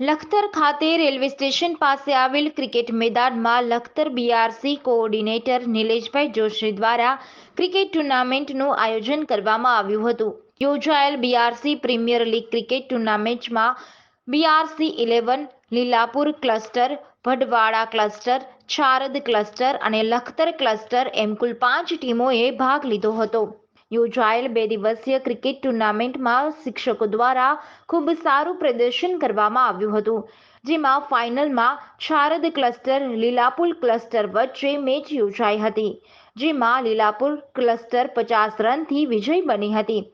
લખતર ખાતે railway station પાસે આવેલ ક્રિકેટ મેદાનમાં લખતર બીઆરસી કોઓર્ડિનેટર નિલેશભાઈ જોશી દ્વારા ક્રિકેટ ટુર્નામેન્ટનું આયોજન કરવામાં આવ્યું હતું. યોજાયેલ બીઆરસી પ્રીમિયર લીગ ક્રિકેટ ટુર્નામેન્ટમાં BRC eleven, Lilapur cluster Bhadwada cluster Charad cluster અને લખતર ક્લસ્ટર એમ કુલ પાંચ ટીમોએ ભાગ લીધો હતો. યોજાયેલ બે દિવસીય ક્રિકેટ ટુર્નામેન્ટમાં શિક્ષકો દ્વારા ખૂબ સારું પ્રદર્શન કરવામાં આવ્યું હતું, જેમાં ફાઇનલમાં શારદ ક્લસ્ટર, લીલાપુર ક્લસ્ટર વચ્ચે મેચ યોજાઈ હતી, જેમાં લીલાપુર ક્લસ્ટર પચાસ રનથી વિજય બની હતી.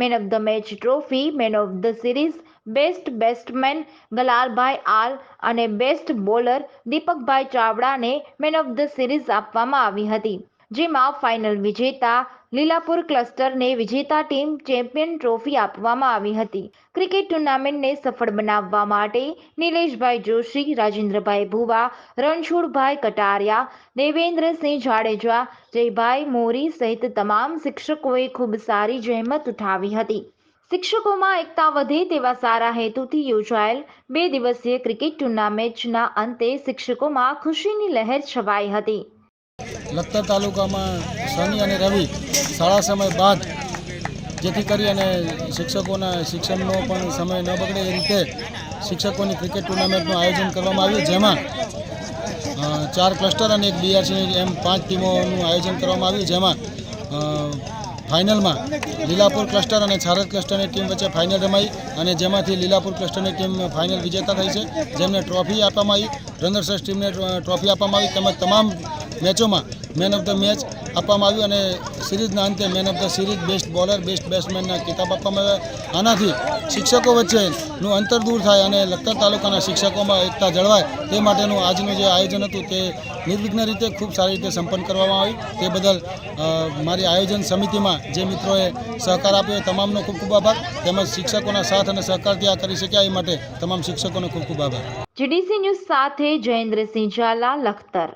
Man of the match trophy, man of the series, best batsman Galalbhai આલ અને બેસ્ટ બોલર દીપકભાઈ ચાવડાને મેન ઓફ ધ સિરીઝ આપવામાં આવી હતી. જેમાં ફાઇનલ વિજેતા લીલાપુર ક્લસ્ટરને વિજેતા ટીમ ચેમ્પિયન ટ્રોફી આપવામાં આવી હતી. ક્રિકેટ ટુર્નામેન્ટને સફળ બનાવવા માટે નિલેશભાઈ જોશી, રાજેન્દ્રભાઈ ભુવા, રણછોડભાઈ કટારિયા, દેવેન્દ્રસિંહ જાડેજા, જયભાઈ મોરી સહિત તમામ શિક્ષકોએ ખૂબ સારી જહેમત ઉઠાવી હતી. શિક્ષકોમાં એકતા વધે તેવા સારા હેતુથી યોજાયેલ બે દિવસીય ક્રિકેટ ટુર્નામેન્ટના અંતે શિક્ષકોમાં ખુશીની લહેર છવાઈ હતી. લખતર તાલુકામાં શનિ અને રવિ શાળા સમય બાદ જેથી કરી અને શિક્ષકોના શિક્ષણનો પણ સમય ન બગડે એ રીતે શિક્ષકોની ક્રિકેટ ટુર્નામેન્ટનું આયોજન કરવામાં આવ્યું, જેમાં ચાર ક્લસ્ટર અને એક બીઆરસીની એમ પાંચ ટીમોનું આયોજન કરવામાં આવ્યું, જેમાં ફાઇનલમાં લીલાપુર ક્લસ્ટર અને છારદ ક્લસ્ટરની ટીમ વચ્ચે ફાઇનલ રમાઈ અને જેમાંથી લીલાપુર ક્લસ્ટરની ટીમ ફાઇનલ વિજેતા થઈ છે. જેમને ટ્રોફી આપવામાં આવી રનર્સર્સ ટીમને ટ્રોફી આપવામાં આવી, તેમજ તમામ મેચોમાં મેન ઓફ ધ મેચ આપવામાં આવ્યું અને સિરીઝના અંતે man of the series best bowler best બેટ્સમેનના કિતાબ આપવામાં આવ્યા. આનાથી શિક્ષકો વચ્ચેનું અંતર દૂર થાય અને લખતર તાલુકાના શિક્ષકોમાં એકતા જળવાય તે માટેનું આજનું જે આયોજન હતું તે નિર્વિઘ્ન રીતે ખૂબ સારી રીતે સંપન્ન કરવામાં આવ્યું. તે બદલ મારી આયોજન સમિતિમાં જે મિત્રોએ સહકાર આપ્યો તમામનો ખૂબ ખૂબ આભાર. તેમજ શિક્ષકોના સાથ અને સહકારથી આ કરી શક્યા એ માટે તમામ શિક્ષકોનો ખૂબ ખૂબ આભાર. જીડીસી ન્યૂઝ સાથે જયેન્દ્રસિંહ ઝાલા, લખતર.